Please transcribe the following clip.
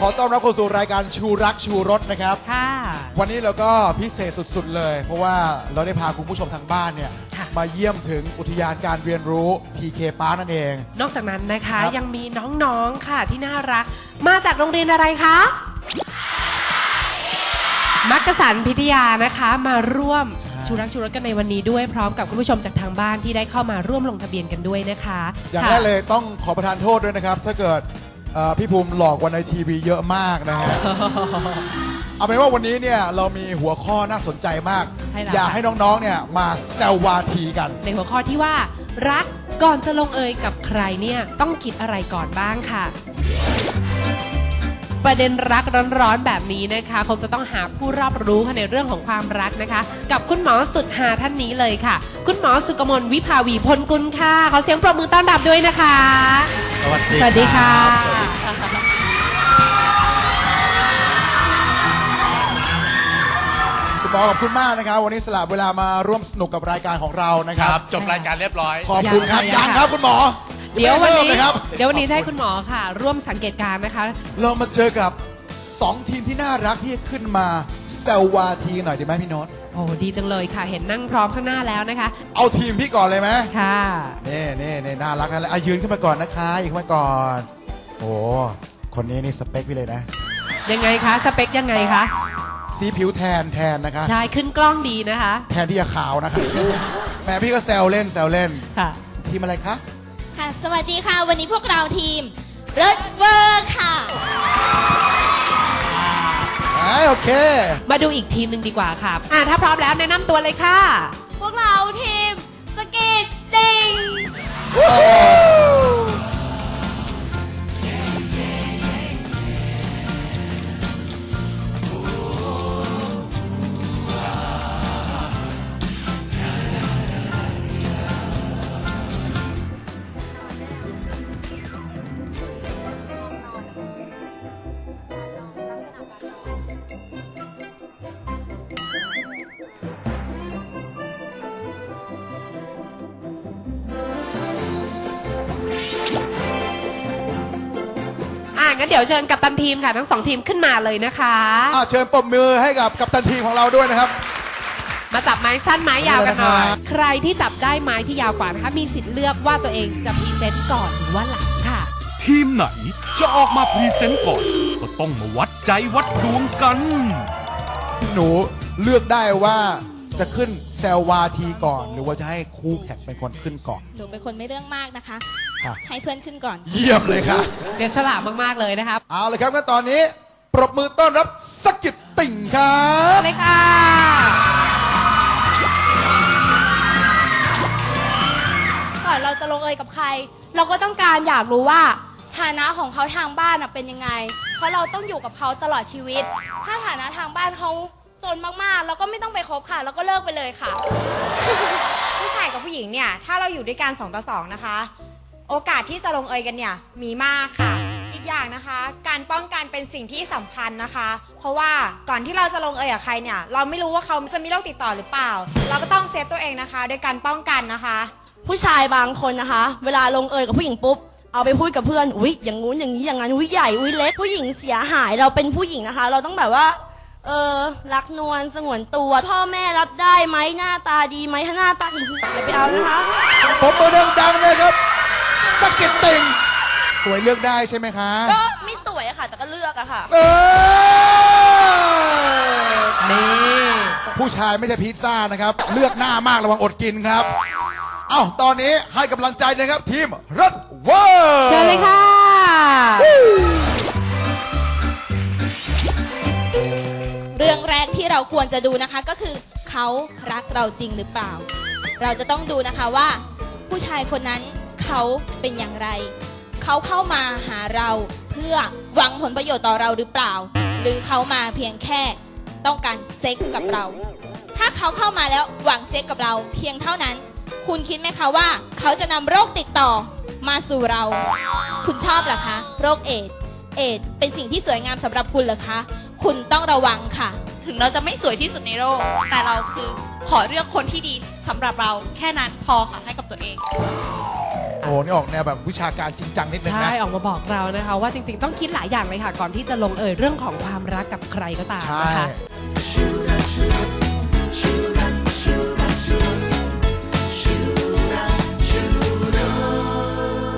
ขอต้อนรับเข้าสู่รายการชูรักชูรสนะครับ ค่ะ วันนี้เราก็พิเศษสุด ๆ เลย เพราะว่าเราได้พาคุณผู้ชมทางบ้านเนี่ยค่ะ มาเยี่ยมถึงอุทยานการเรียนรู้ TK Park นั่นเอง นอกจากนั้นนะคะครับ ยังมีน้องๆค่ะที่น่ารัก มาจากโรงเรียนอะไรคะ มักกสันพิทยานะคะมาร่วมชูรักชูรสกันในวันนี้ด้วยพร้อมกับคุณผู้ชมจากทางบ้านที่ได้เข้ามาร่วมลงทะเบียนกันด้วยนะคะอย่างค่ะแรกเลยต้องขอประทานโทษด้วยนะครับ ถ้าเกิด เอ่อพี่ภูมิหลอกวันในทีวีเยอะมากนะฮะ เอาเป็นว่าวันนี้เนี่ยเรามีหัวข้อน่าสนใจมาก ใช่แล้ว อยากค่ะให้น้องๆเนี่ยมาแซววาทีกัน ในหัวข้อที่ว่า รักก่อนจะลงเอยกับใครเนี่ย ต้องคิดอะไรก่อนบ้างค่ะ ประเด็นรักร้อนๆแบบนี้นะคะคงจะต้องหาผู้รอบรู้ค่ะในเรื่องของความรักนะคะ กับคุณหมอสุดหาท่านนี้เลยค่ะ คุณหมอสุกมลวิภาวีพลกุลค่ะขอเสียงปรบมือต้อนรับด้วยนะคะ สวัสดีสวัสดีค่ะคุณ หมอขอบคุณมากนะครับ วันนี้สละเวลามาร่วมสนุกกับรายการของเรานะคครัรับบจบรายการเรียบร้อย ขอบคุณครับยัยังงค่ะครับคุณหมอเดี๋ยววันไม่ริ่มนี้เลยครับ เดี๋ยววันนี้จะให้คุณหมอค่ะ ร่วมสังเกตการณ์นะคะ เรามาเจอกับ 2 ทีมที่น่ารักที่จะขึ้นมาแซววาทีหน่อยดีไหมพี่โน้ตโอ้ดีจังเลยค่ะ เห็นนั่งพร้อมข้างหน้าแล้วนะคะ เอาทีมพี่ก่อนเลยไหมค่ะนี่นี่นี่น่ารักนะเลยอะยืนขึ้นมาก่อนนะคะยืนขึ้นมาก่อน โอ้คนนี้นี่สเปคพี่เลยนะ ยังไงคะ สเปคยังไงคะ สีผิวแทนแทนนะคะ ใช่ขึ้นกล้องดีนะคะ แทนที่จะขาวนะคะแหมพี่ก็แซวเล่นแซวเล่น ค่ะ ทีมอะไรคะ ค่ะ สวัสดีค่ะ วันนี้พวกเราทีมเริดเวอร์ค่ะ อ่าโอเค มาดูอีกทีมหนึ่งดีกว่าค่ะอ่าถ้าพร้อมแล้วแนะนำตัวเลยค่ะ พวกเราทีมสกีตติงอ่ งั้นเดี๋ยวเชิญกัปตันทีมค่ะ ทั้งสองทีมขึ้นมาเลยนะคะ อะเชิญปรบมือให้กับกัปตันทีมของเราด้วยนะครับ มาจับไม้สั้นไม้ยาวกันหน่อยเอาเลยนะครับใครที่จับได้ไม้ที่ยาวกว่านะคะ มีสิทธิ์เลือกว่าตัวเองจะพรีเซนต์ก่อนหรือว่าหลังค่ะ ทีมไหนจะออกมาพรีเซนต์ก่อน ก็ต้องมาวัดใจวัดดวงกัน หนูเลือกได้ว่า จะขึ้นแซววาทีก่อน หรือว่าจะให้คู่แข่งเป็นคนขึ้นก่อนหนูเป็นคนไม่เรื่องมากนะคะ ค่ะ ให้เพื่อนขึ้นก่อน เยี่ยมเลยค่ะ เสียสละมากๆเลยนะคะเอาเลยครับงั้นตอนนี้ ปรบมือต้อนรับสกกิดติ่งครับเลยค่ะก่อนเราจะลงเอยกับใคร เราก็ต้องการอยากรู้ว่าฐานะของเขาทางบ้านน่ะเป็นยังไง เพราะเราต้องอยู่กับเขาตลอดชีวิต ถ้าฐานะทางบ้านเขา จนมากๆเราก็ไม่ต้องไปคบค่ะ แล้วก็เลิกไปเลยค่ะ ผู้ชายกับผู้หญิงเนี่ย ถ้าเราอยู่ด้วยกันสองต่อสองนะคะ โอกาสที่จะลงเอยกันเนี่ย มีมากค่ะ อีกอย่างนะคะ การป้องกันเป็นสิ่งที่สำคัญนะคะ เพราะว่าก่อนที่เราจะลงเอยกับใครเนี่ย เราไม่รู้ว่าเขาจะมีโรคติดต่อหรือเปล่า เราก็ต้องเซฟตัวเองนะคะ โดยการป้องกันนะคะ ผู้ชายบางคนนะคะ เวลาลงเอยกับผู้หญิงปุ๊บ เอาไปพูดกับเพื่อน อุ๊ย อย่างงู้นอย่างนี้อย่างนั้น อุ๊ย ใหญ่ อุ๊ย เล็ก ผู้หญิงเสียหาย เราเป็นผู้หญิงนะคะ เราต้องแบบว่า เออ รักนวลสงวนตัว พ่อแม่รับได้ไหมหน้าตาดีไหมถ้าหน้าตาดีอย่าไปเอานะคะปรบมือดังๆเลยครับสกกิดติ่งสวยเลือกได้ใช่ไหมคะ ก็ไม่สวยอะค่ะ แต่ก็เลือกอะค่ะ เออนี่ ผู้ชายไม่ใช่พิซซ่านะครับ เลือกหน้ามากระวังอดกินครับ เอ้า ตอนนี้ให้กำลังใจนะครับ ทีมรัดเวอร์ เชิญเลยค่ะ เราควรจะดูนะคะก็คือเขารักเราจริงหรือเปล่า เราจะต้องดูนะคะว่า ผู้ชายคนนั้นเขาเป็นอย่างไร เขาเข้ามาหาเราเพื่อหวังผลประโยชน์ต่อเราหรือเปล่า หรือเขามาเพียงแค่ต้องการเซ็กกับเรา ถ้าเขาเข้ามาแล้วหวังเซ็กกับเราเพียงเท่านั้น คุณคิดไหมคะว่า เขาจะนำโรคติดต่อมาสู่เรา คุณชอบหรอคะ โรคเอดส์เอดส์เป็นสิ่งที่สวยงามสำหรับคุณเหรอคะ คุณต้องระวังค่ะ ถึงเราจะไม่สวยที่สุดในโลก แต่เราคือขอเลือกคนที่ดีสำหรับเราแค่นั้นพอค่ะให้กับตัวเอง โอ้นี่ออกแนวแบบวิชาการจริงจังนิดนึงใช่นะ ออกมาบอกเรานะคะ ว่าจริงๆ ต้องคิดหลายอย่างเลยค่ะ ก่อนที่จะลงเอยเรื่องของความรักกับใครก็ตามใช่ นะคะ